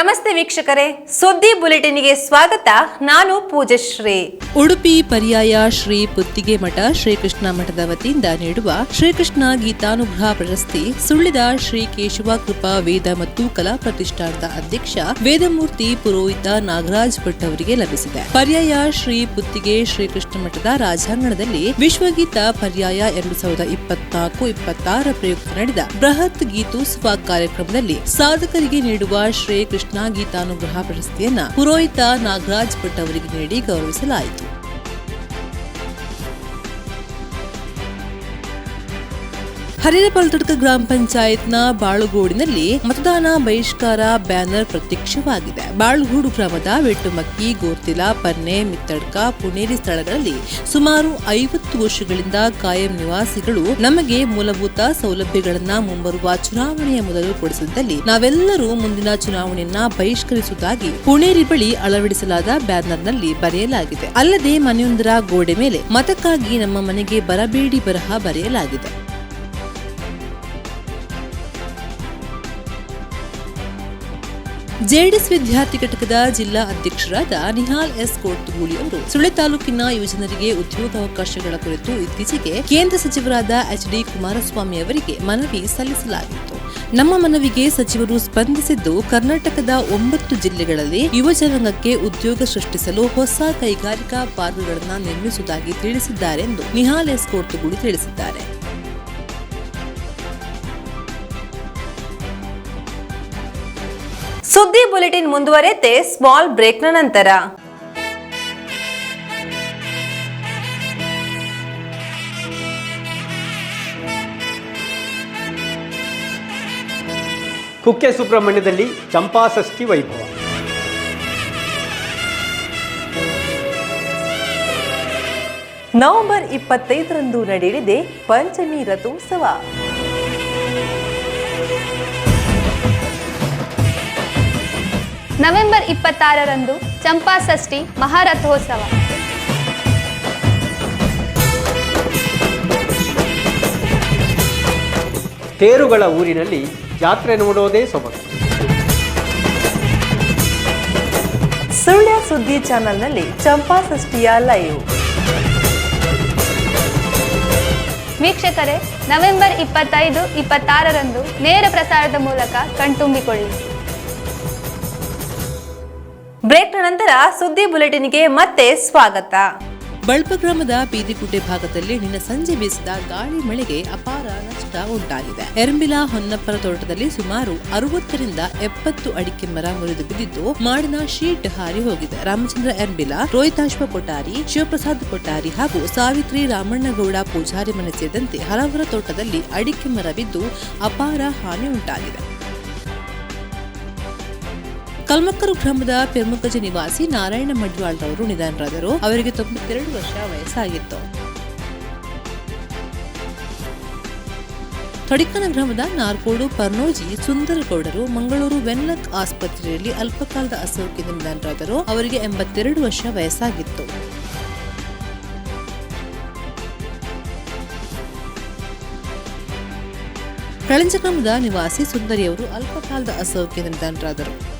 ನಮಸ್ತೆ ವೀಕ್ಷಕರೇ, ಸುದ್ದಿ ಬುಲೆಟಿನ್ಗೆ ಸ್ವಾಗತ. ನಾನು ಪೂಜಶ್ರೀ ಉಡುಪಿ ಪರ್ಯಾಯ ಶ್ರೀ ಪುತ್ತಿಗೆ ಮಠ ಶ್ರೀಕೃಷ್ಣ ಮಠದ ವತಿಯಿಂದ ನೀಡುವ ಶ್ರೀಕೃಷ್ಣ ಗೀತಾನುಗ್ರಹ ಪ್ರಶಸ್ತಿ ಸುಳ್ಳಿದ ಶ್ರೀ ಕೇಶವ ಕೃಪಾ ವೇದ ಮತ್ತು ಕಲಾ ಪ್ರತಿಷ್ಠಾನದ ಅಧ್ಯಕ್ಷ ವೇದಮೂರ್ತಿ ಪುರೋಹಿತ ನಾಗರಾಜ್ ಭಟ್ ಅವರಿಗೆ ಲಭಿಸಿದೆ. ಪರ್ಯಾಯ ಶ್ರೀ ಪುತ್ತಿಗೆ ಶ್ರೀಕೃಷ್ಣ ಮಠದ ರಾಜಾಂಗಣದಲ್ಲಿ ವಿಶ್ವಗೀತ ಪರ್ಯಾಯ ಎರಡು ಸಾವಿರದ ಇಪ್ಪತ್ನಾಲ್ಕು ಇಪ್ಪತ್ತಾರ ಪ್ರಯುಕ್ತ ನಡೆದ ಬೃಹತ್ ಗೀತೋತ್ಸವ ಕಾರ್ಯಕ್ರಮದಲ್ಲಿ ಸಾಧಕರಿಗೆ ನೀಡುವ ಶ್ರೀ ಕೃಷ್ಣ ಗೀತಾನುಗ್ರಹ ಪ್ರಶಸ್ತಿಯನ್ನ ಪುರೋಹಿತ ನಾಗರಾಜ್ ಭಟ್ ಅವರಿಗೆ ನೀಡಿ ಗೌರವಿಸಲಾಯಿತು. ಹರಿರಪಲ್ತಡ್ಕ ಗ್ರಾಮ ಪಂಚಾಯತ್ನ ಬಾಳುಗೋಡಿನಲ್ಲಿ ಮತದಾನ ಬಹಿಷ್ಕಾರ ಬ್ಯಾನರ್ ಪ್ರತ್ಯಕ್ಷವಾಗಿದೆ. ಬಾಳುಗೂಡು ಗ್ರಾಮದ ವೆಟ್ಟುಮಕ್ಕಿ ಗೋರ್ತಿಲ ಪನ್ನೆ ಮಿತ್ತಡ್ಕ, ಪುಣೇರಿ ಸ್ಥಳಗಳಲ್ಲಿ ಸುಮಾರು ಐವತ್ತು ವರ್ಷಗಳಿಂದ ಕಾಯಂ ನಿವಾಸಿಗಳು ನಮಗೆ ಮೂಲಭೂತ ಸೌಲಭ್ಯಗಳನ್ನ ಮುಂಬರುವ ಚುನಾವಣೆಯ ಮೊದಲು ಕೊಡಿಸಿದಲ್ಲಿ ನಾವೆಲ್ಲರೂ ಮುಂದಿನ ಚುನಾವಣೆಯನ್ನ ಬಹಿಷ್ಕರಿಸುವುದಾಗಿ ಪುಣೇರಿ ಬಳಿ ಅಳವಡಿಸಲಾದ ಬ್ಯಾನರ್ನಲ್ಲಿ ಬರೆಯಲಾಗಿದೆ. ಅಲ್ಲದೆ ಮನೆಯೊಂದರ ಗೋಡೆ ಮೇಲೆ ಮತಕ್ಕಾಗಿ ನಮ್ಮ ಮನೆಗೆ ಬರಬೇಡಿ ಬರಹ ಬರೆಯಲಾಗಿದೆ. ಜೆಡಿಎಸ್ ವಿದ್ಯಾರ್ಥಿ ಘಟಕದ ಜಿಲ್ಲಾ ಅಧ್ಯಕ್ಷರಾದ ನಿಹಾಲ್ ಎಸ್ ಕೋಟ್ಗೂಳಿ ಅವರು ಸುಳೆ ತಾಲೂಕಿನ ಯುವಜನರಿಗೆ ಉದ್ಯೋಗಾವಕಾಶಗಳ ಕುರಿತು ಇತ್ತೀಚೆಗೆ ಕೇಂದ್ರ ಸಚಿವರಾದ ಎಚ್ ಡಿ ಕುಮಾರಸ್ವಾಮಿ ಅವರಿಗೆ ಮನವಿ ಸಲ್ಲಿಸಲಾಗಿತ್ತು. ನಮ್ಮ ಮನವಿಗೆ ಸಚಿವರು ಸ್ಪಂದಿಸಿದ್ದು, ಕರ್ನಾಟಕದ ಒಂಬತ್ತು ಜಿಲ್ಲೆಗಳಲ್ಲಿ ಯುವಜನಾಂಗಕ್ಕೆ ಉದ್ಯೋಗ ಸೃಷ್ಟಿಸಲು ಹೊಸ ಕೈಗಾರಿಕಾ ಪಾರ್ಕ್ಗಳನ್ನು ನಿರ್ಮಿಸುವುದಾಗಿ ತಿಳಿಸಿದ್ದಾರೆ ಎಂದು ನಿಹಾಲ್ ಎಸ್ ಕೋಟ್ಗೂಳಿ ತಿಳಿಸಿದ್ದಾರೆ. ಸುದ್ದಿ ಬುಲೆಟಿನ್ ಮುಂದುವರೆತೆ ಸ್ಮಾಲ್ ಬ್ರೇಕ್ನ ನಂತರ. ಕುಕ್ಕೆ ಸುಬ್ರಹ್ಮಣ್ಯದಲ್ಲಿ ಚಂಪಾಷಷ್ಠಿ ವೈಭವ. ನವೆಂಬರ್ ಇಪ್ಪತ್ತೈದರಂದು ನಡೆಯಲಿದೆ ಪಂಚಮಿ ರಥೋತ್ಸವ. ನವೆಂಬರ್ ಇಪ್ಪತ್ತಾರರಂದು ಚಂಪಾ ಷಷ್ಠಿ ಮಹಾರಥೋತ್ಸವ. ತೇರುಗಳ ಊರಿನಲ್ಲಿ ಜಾತ್ರೆ ನೋಡೋದೇ ಸೊಬಗು. ಸುಳ್ಯ ಸುದ್ದಿ ಚಾನೆಲ್ನಲ್ಲಿ ಚಂಪಾಷಷ್ಠಿಯ ಲೈವ್. ವೀಕ್ಷಕರೇ ನವೆಂಬರ್ ಇಪ್ಪತ್ತೈದು ಇಪ್ಪತ್ತಾರರಂದು ನೇರ ಪ್ರಸಾರದ ಮೂಲಕ ಕಣ್ತುಂಬಿಕೊಳ್ಳಿ. ಬ್ರೇಕ್ನ ನಂತರ ಸುದ್ದಿ ಬುಲೆಟಿನ್ಗೆ ಮತ್ತೆ ಸ್ವಾಗತ. ಬಳ್ಪ ಗ್ರಾಮದ ಬೀದಿಗುಡ್ಡೆ ಭಾಗದಲ್ಲಿ ನಿನ್ನೆ ಸಂಜೆ ಬೀಸಿದ ಗಾಳಿ ಮಳೆಗೆ ಅಪಾರ ನಷ್ಟ ಉಂಟಾಗಿದೆ. ಎರಂಬಿಲ ಹೊನ್ನಪ್ಪರ ತೋಟದಲ್ಲಿ ಸುಮಾರು ಅರವತ್ತರಿಂದ ಎಪ್ಪತ್ತು ಅಡಿಕೆ ಮರ ಮುರಿದು ಬಿದ್ದಿದ್ದು, ಮಾಡಿನ ಶೀಟ್ ಹಾರಿ ಹೋಗಿದೆ. ರಾಮಚಂದ್ರ ಎರಂಬಿಲಾ, ರೋಹಿತಾಶ್ವ ಕೊಠಾರಿ, ಶಿವಪ್ರಸಾದ್ ಕೊಠಾರಿ ಹಾಗೂ ಸಾವಿತ್ರಿ ರಾಮಣ್ಣಗೌಡ ಪೂಜಾರಿ ಮನೆ ಸೇರಿದಂತೆ ಹಲವರ ತೋಟದಲ್ಲಿ ಅಡಿಕೆ ಮರ ಬಿದ್ದು ಅಪಾರ ಹಾನಿ ಉಂಟಾಗಿದೆ. ಕಲ್ಮಕ್ಕರು ಗ್ರಾಮದ ಪೆರ್ಮಗಜ ನಿವಾಸಿ ನಾರಾಯಣ ಮಡ್ವಾಳ್ ಅವರು ನಿಧನರಾದರು. ಅವರಿಗೆ ತೊಂಬತ್ತೆರಡು ವರ್ಷ ವಯಸ್ಸಾಗಿತ್ತು. ತೊಡಿಕನ ಗ್ರಾಮದ ನಾರ್ಕೋಡು ಪರ್ನೋಜಿ ಸುಂದರಗೌಡರು ಮಂಗಳೂರು ವೆನ್ಲಕ್ ಆಸ್ಪತ್ರೆಯಲ್ಲಿ ಅಲ್ಪಕಾಲದ ಅಸೌಖ್ಯದಿಂದ ನಿಧನರಾದರು. ಅವರಿಗೆ ಎಂಬತ್ತೆರಡು ವರ್ಷ ವಯಸ್ಸಾಗಿತ್ತು. ಕಳಂಜ ಗ್ರಾಮದ ನಿವಾಸಿ ಸುಂದರಿಯವರು ಅಲ್ಪಕಾಲದ ಅಸೌಖ್ಯದಿಂದ ನಿಧನರಾದರು.